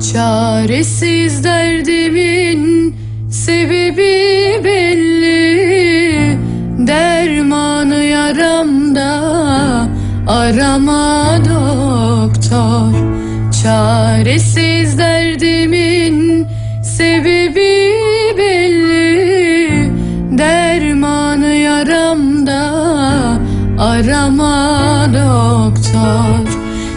Çaresiz derdimin sebebi belli. Dermanı yaramda arama doktor. Çaresiz derdimin sebebi belli. Dermanı yaramda arama doktor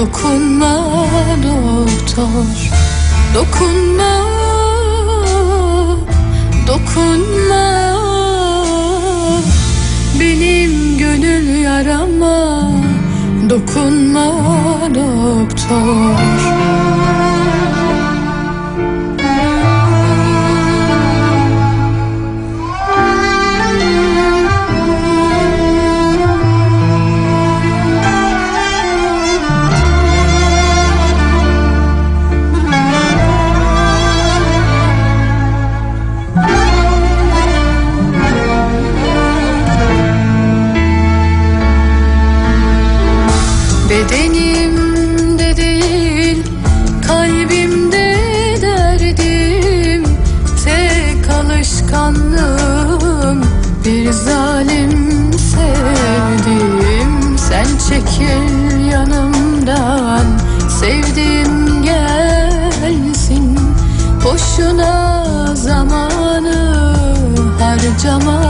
Dokunma doktor. Dokunma, dokunma. Benim gönül yarama. Dokunma doktor Bedenimde değil kalbimde derdim. Tek alışkanlığım bir zalim sevdim Sen çekil yanımdan sevdiğim gelsin. Boşuna zamanı harcama